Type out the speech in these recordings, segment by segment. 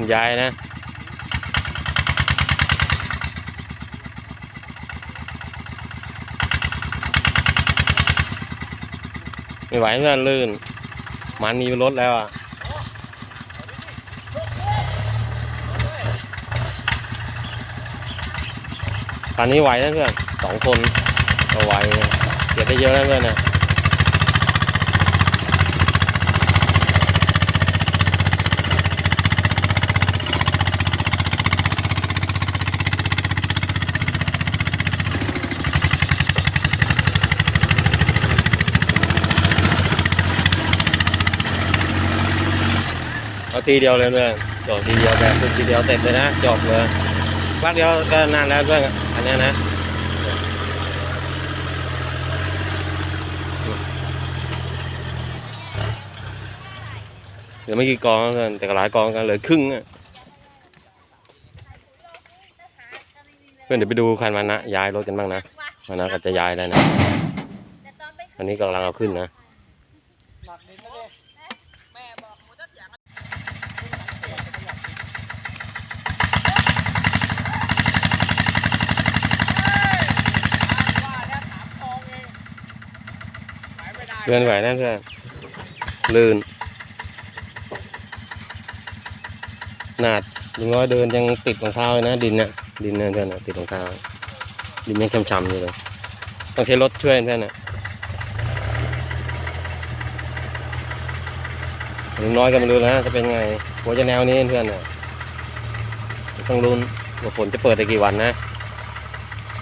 คุณยายนะไม่ไหวเพื่อนลื่น มันมีรถแล้วอะตอนนี้ไหวนะเพื่อนสองคนก็ไหวเก็บได้เยอะนะเพื่อนนะ เอาทีเดียวเลยเพื่อนจบทีเดียวแบบทีเดียวเสร็จเลยนะจบเลยพักเดียวก็นานแล้วเพื่อนอันนี้นะเหลือไม่กี่กองแล้วกันแต่ก็หลายกองกันเหลือครึ่งอะเพื่อนเดี๋ยวไปดูคันมานะย้ายรถกันบ้างนะมานะก็จะย้ายแล้วนะอันนี้กำลังเอาขึ้นนะ หมักดินไม่ได้แม่บอกหมูตัดอย่างว่าแล้วถามทองเอง ขายไม่ได้เพื่อนไหวนะเพื่อนลื่นหนาดลุงน้อยเดินยังติดรองเท้าเลยนะ ดินน่ะดินนะเพื่อนนะติดรองเท้า ดินยังช้ำๆอยู่เลยต้องใช้รถช่วยเพื่อนน่ะลุงน้อยก็ไม่รู้นะจะเป็นไงหัวจะแนวนี้เพื่อนน่ะต้องรุ้นว่าฝนจะเปิดได้กี่วันนะ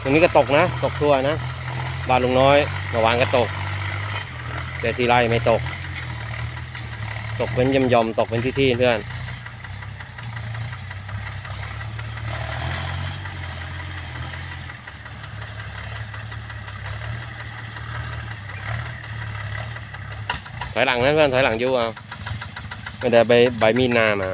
ตรงนี้ก็ตกนะ ตกทั่วนะบ้านลุงน้อยเมื่อวานก็ตก แต่ที่ไร่ไม่ตก ตกเป็นย่อมๆตกเป็นที่ๆเพื่อนถอยหลังนะเพื่อนถอยหลังยู่เอาไม่ได้ใบใบมีดหนามา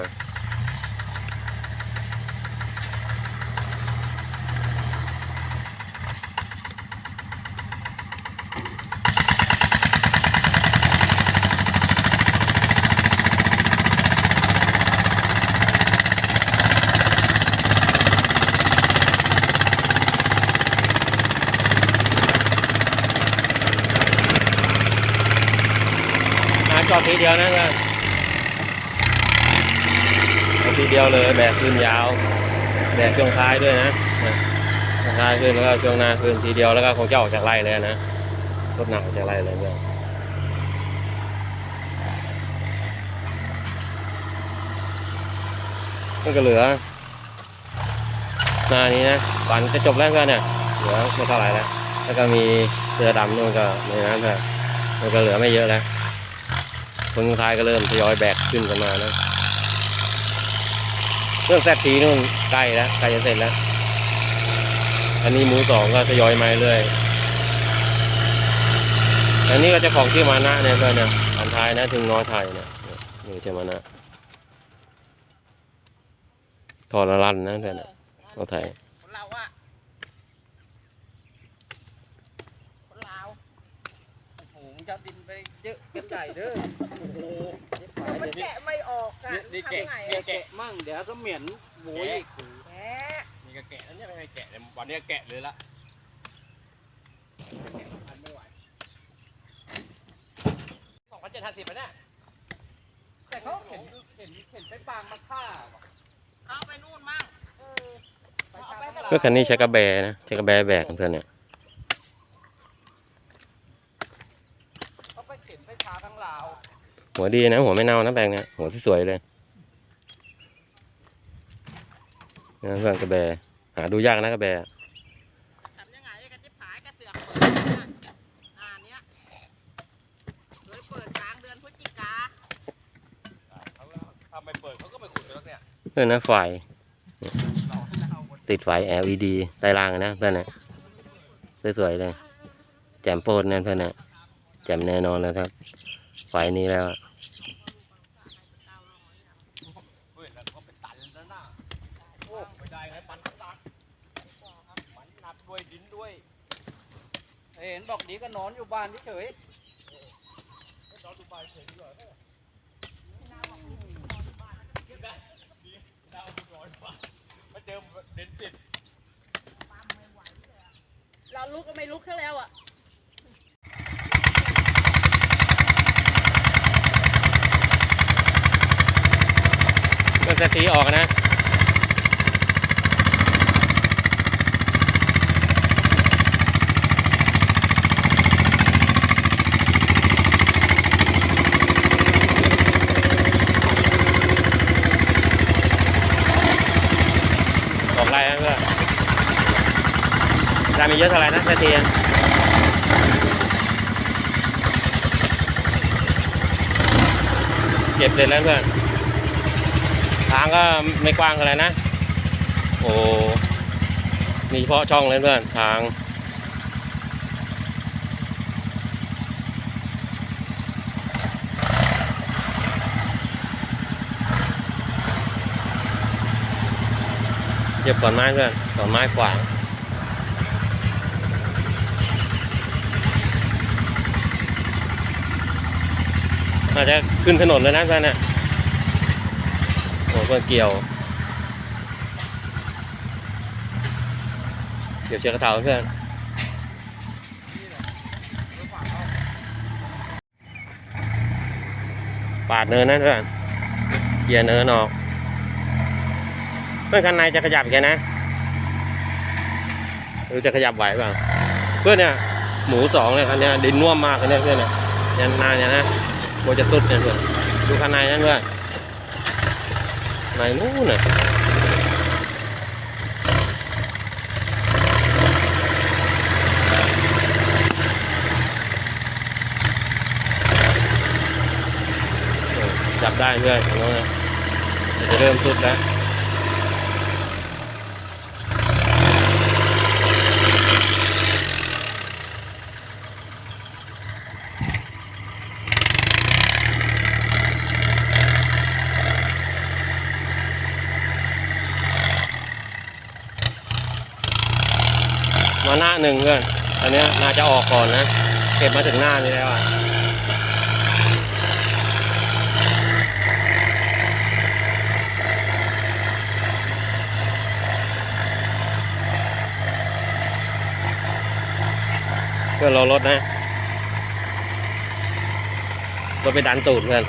จอดทีเดียวนะเพื่อนทีเดียวเลยแบกขึ้นยาว แบกช่วงท้ายด้วยนะช่วงท้ายขึ้นแล้วก็ช่วงหน้าขึ้นทีเดียวแล้วก็คงจะออกจากไร่เลยนะรถหนักออกจากไร่เลยเนี่ยมันก็เหลือนานี้นะฝันจะจบแล้วเพื่อนเนี่ยเหลือไม่เท่าไหร่แล้วแล้วก็มีเสือดำนู่นก็ในนั้นเพื่อนมันก็เหลือไม่เยอะแล้ว คนท้ายก็เริ่มทยอยแบกขึ้นกันมานะเครื่องแซดทีนู่นใกล้แล้วใกล้จะเสร็จแล้ว อันนี้หมูสองก็ทยอยมาเรื่อยอันนี้ก็จะของชื่อมานะเนี่ยเพื่อนเนี่ยอันท้ายนะถึงน้อยไทยเนี่ยนี่ชื่อมานะทอละลันนะเพื่อนเนี่ยน้อยไทย คนเราอะคนลาวโอ้โหมึงจะเอาดินไป เยอะกันใหญ่เด้อโอ้โหมันแกะไม่ออกอะนี่ทำแกะไงนี่อะแกะมั่งเดี๋ยวก็เหม็นหมูอีกแกะนี่ก็แกะแล้วเนี่ยไม่ให้แกะเลยวันนี้แกะเลยละสองพันเจ็ดห้าสิบนะแต่เขาเห็นเห็นเห็นไปปางมาฆ่าว่ะเอาไปนู่นมั่งเออไปฆ่าข้างหลังก็คันนี้ใช้กระแบนะใช้กระแบแบกเพื่อนเนี่ย เขาไปเข็นไปพาทั้งลาว หัวดีนะ หัวไม่เน่านะแบกเนี่ยหัวที่สวยเลยนะเพื่อนกระแบ หาดูยากนะกระแบทำยังไงกันจะผายกระเสือกเปิดนะหน้าเนี้ยเลยเปิดกลางเดือนพฤศจิกาเขาทำไปเปิดเขาก็ไปขุดแล้วเนี่ยเพื่อนนะไฟเราให้เราหมดติดไฟ LED ใต้ล่างนะเพื่อนนะสวยๆเลย แจ่มโปรดเนี่ยเพื่อนนะแจ่มแน่นอนนะครับ ไฟนี้แล้วอะเฮ้ยแล้วเขาเป็นตันแล้วนะโอ้ไม่ได้ไงปันหนักปันหนักด้วยดินด้วยเห็นบอกดีก็นอนอยู่บ้านเฉยเราดูใบเฉยดีกว่าเด่นติดเราลุกก็ไม่ลุกซะแล้วอะ มันจะตีออกนะออกไรนะเพื่อนจะมีเยอะเท่าไหร่นะเสียทีเก็บเสร็จแล้วเพื่อน ทางก็ไม่กว้างอะไรนะ โอ้มีเฉพาะช่องเลยเพื่อนทางเก็บก่อนไม้เพื่อนก่อนไม้ขวางอาจจะขึ้นถนนเลยนะเพื่อนเนี่ย โอ้เพื่อนเกี่ยว เกี่ยวเชือกกระเถาเพื่อนปาดเนินนะเพื่อนเกียร์เนินออก เพื่อนคันในจะขยับอีกนะหรือจะขยับไหวเปล่าเพื่อนเนี่ยหมูสองเนี่ยคันเนี้ยดินน่วมมากเลยเนี่ยเพื่อนเนี่ยยันนานเนี่ยนะโบจะตุดเนี่ยเพื่อนดูคันในนั่นเพื่อน ในนู้นน่ะเออจับได้เพื่อนของน้องนะเดี๋ยวจะเริ่มสุดแล้ว มา หนึ่งเพื่อนอันนี้น่าจะออกก่อนนะ เก็บมาถึงหน้านี้แล้วอะเพื่อนรอรถนะรถไปดันตูดเพื่อน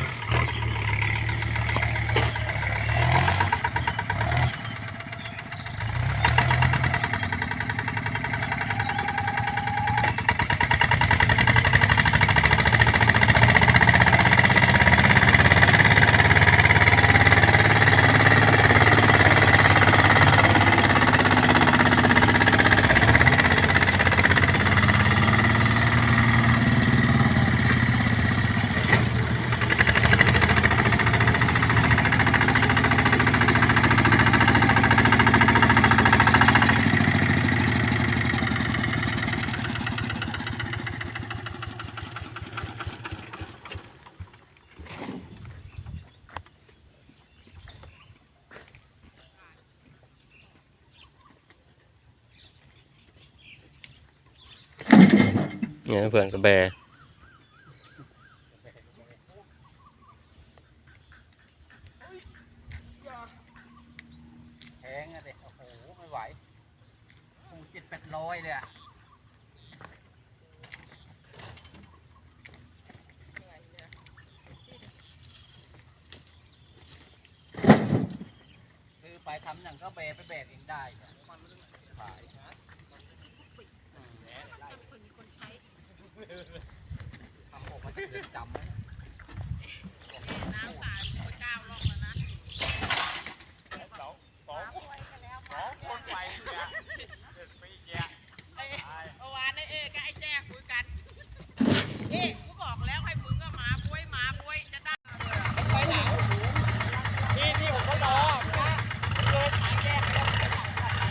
เนี่ยเพื่อนกระแบ แพงอะเด็โอ้โห ไม่ไหวคงเจ็ดแปดร้อยเลยอะคือไปทำหนังก็แบกไปแบกเองได้เนี่ยขายนะอืมทำออกมา จำนะ สองสองสองคนไปเนี่ยเด็ดปีแกะ เมื่อวานไอ้เอกับไอ้แจ้คุยกัน เอ๊ะกูบอกแล้วให้มึงก็มาบวยมาบวยจะได้ ไปไหนที่ที่ผมก็รอนะเดินหาแยกไปแล้วไปไหนไปไหน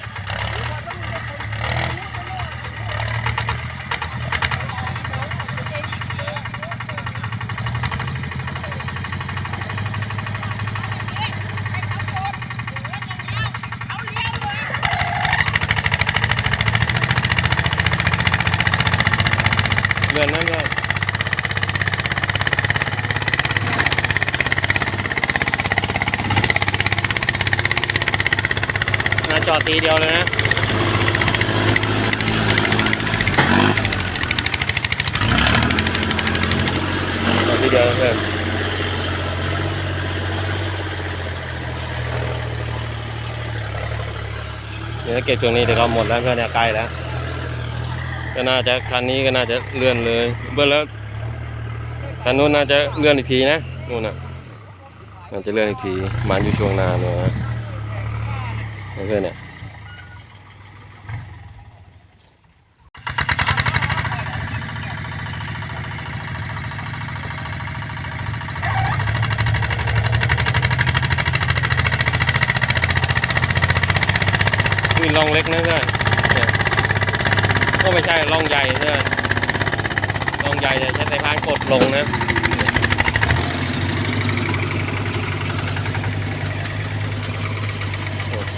เนะจอด ทีเดียวเลยนะจอดทีเดียวเพื่อนเดี๋ยวเก็บช่วงนี้เดี๋ยวก็หมดแล้วเพื่อนใกล้แล้ว ก็น่าจะคันนี้ก็น่าจะเลื่อนเลยเบิ้ลแล้วคันนู้นน่าจะเลื่อนอีกทีนะนู่นน่ะน่าจะเลื่อนอีกทีมันอยู่ช่วงนาเนี่ยนะเพื่อนเนี่ย มีลองเล็กนะเพื่อนเนี่ยก็ไม่ใช่ร่องใหญ่เพื่อนร่องใหญ่เนี่ยใช้สายพานกดลงนะ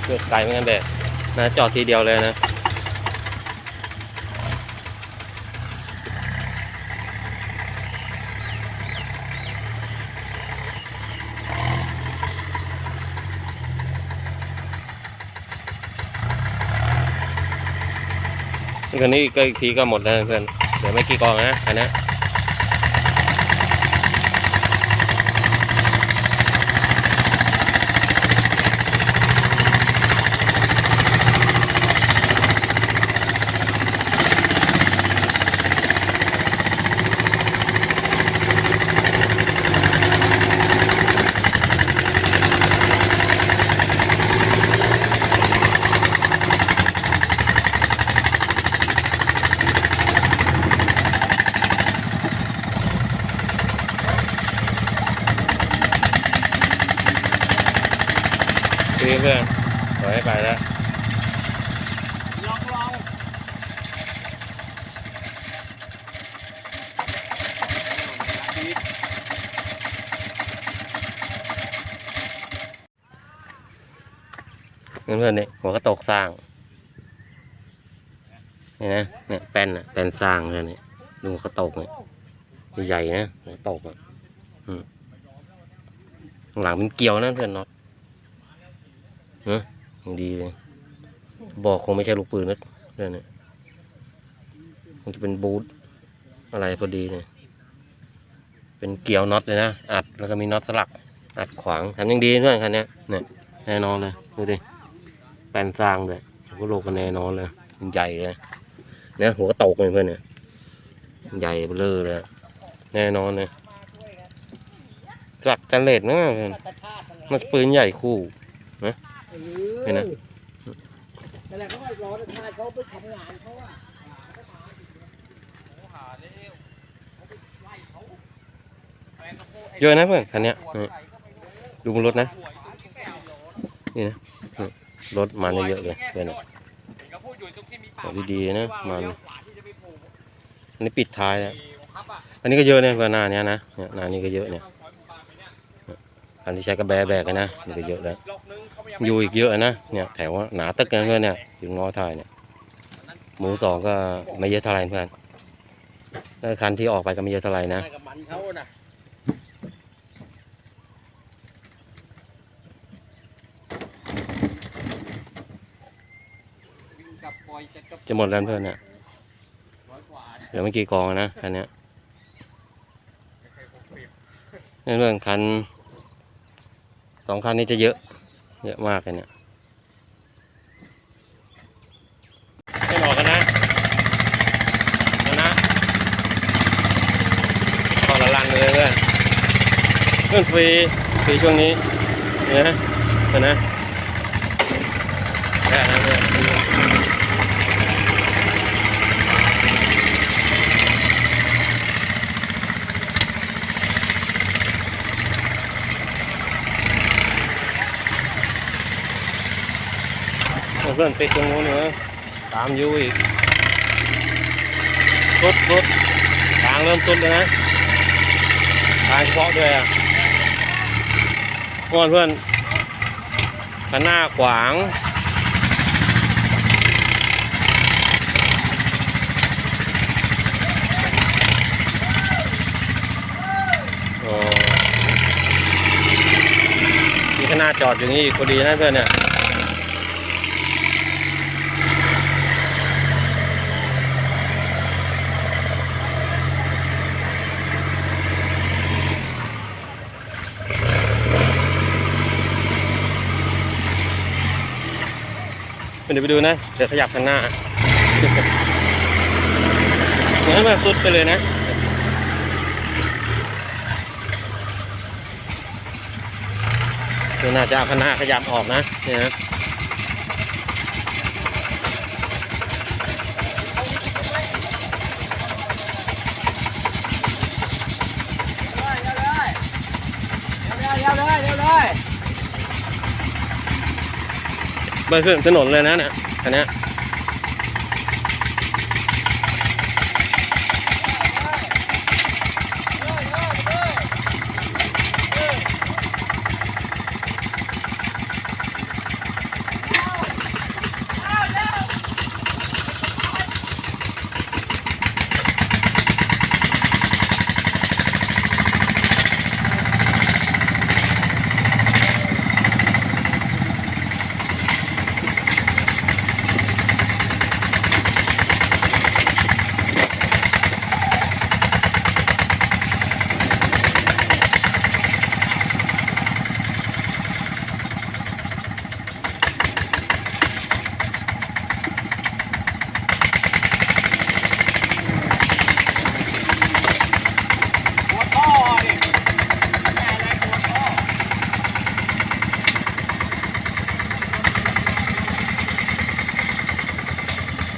เกือบไกลเหมือนกันแด็นะจอดทีเดียวเลยนะ คนนี้ก็อีกทีก็หมดแล้วเพื่อนเหลือไม่กี่กองนะอันนี้คือเพื่อนปล่อยให้ไปแล้ว ลองลอง เพื่อนๆเนี่ยหัวกระตกสร้างเนี่นะเนี่ยแป้นอะแป้นสร้างเพื่อนเนี่ยดูหัวกระตกเนี่ยใหญ่ๆนะหัวตกอะข้างหลังเป็นเกลียวนะเพื่อนน็อตเนอะยังดีเลยบอกคงไม่ใช่ลูกปืนนะเพื่อนเนี่ยคงจะเป็นบูทอะไรพอดีเนี่ยเป็นเกลียวน็อตเลยนะอัดแล้วก็มีน็อตสลัก อัดขวางทำยังดีเพื่อนคันนี้เนี่ยแน่นอนเลยดูดิแปนสร้างเลยหัวโลกก็แน่นอนเลยใหญ่เลย นี่ยหัวก็ตกเลยเพื่อนเนี่ยใหญ่เบลอเลยแน่นอนเลยหลักกันเลดนะมันเลยมันปืนใหญ่คู่เออเห็นนะนั่นแหละเขาก็รอกระชากเขาไปทำงานเขาอะหาเยอะนะเพื่อนคันนี้ยตัวนี่ใส่ก็ไม่รู้ดูบนรถนะ นี่นะรถมันเยอะเลยเพื่อนอะเห็นเขาพูดอยู่ ตรงที่มีป่าเอาดีๆนะมันเลี้ยวขวาที่จะไปปลูกอันนี้ปิดท้ายแล้วไอ้ทับอะอันนี้ก็เยอะเนี่ยเพื่อนหน้าเนี้ยนะเนี่ยหน้านี้ก็เยอะเนี่ยเข้าซอยหมู่บ้านไปเนี่ยอันที่ใช้กระแบแบกอะนะนี่ก็เยอะแล้วล็อกนึงเขาไม่อยู่อีกเยอะนะเนี่ยแถวว่าหนาตึกนะเพื่อนเนี่ยถึงง้อทายเนี่ยหมูสองก็ไม่เยอะเท่าไหร่เพื่อนแล้วคันที่ออกไปก็ไม่เยอะเท่าไหร่นะ ได้กับมันเขาน่ะ วิ่งกลับปล่อย จะหมดแล้วเพื่อนเนี่ยร้อยวเหลือไม่กี่กองนะคันนี้เคยพกเปรียบเนี่ยเพื่อนคันสองคันนี้จะเยอะ เยอะมากเลยเนี่ยไม่ออกกันนะกันนะขอละลันเลยเพื่อนเพื่อนฟรีฟรีช่วงนี้เนี่ยนะเห็นนะแค่นั้น เพื่อนติดตรงนู้นเนอะตามอยูอีกสุดสุดทางเริ่มสุดเลยนะทางเฉพาะด้วยอะเพื่อนเพื่อนข้างหน้าขวางอ๋อมีข้างหน้าจอดอยู่นี่อีกพอดีนะเพื่อนเนี่ย เดี๋ยวไปดูนะ เดี๋ยวขยับข้างหน้างั้นมาสุดไปเลยนะนี่น่าจะเอาข้างหน้าขยับออกนะเนี่ยนะเร็วเลยเร็วเลย ไปขึ้นถนนเลยนะเนี่ยอันนี้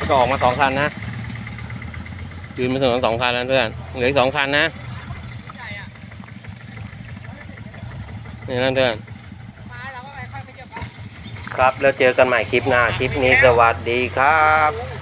ก็ออกมาสองคันนะยืนมาถึงสองคันแล้วเพื่อนเหลืออีกสองคันนะนี่นั่นเพื่อนครับแล้วเจอกันใหม่คลิปหน้าคลิปนี้สวัสดีครับ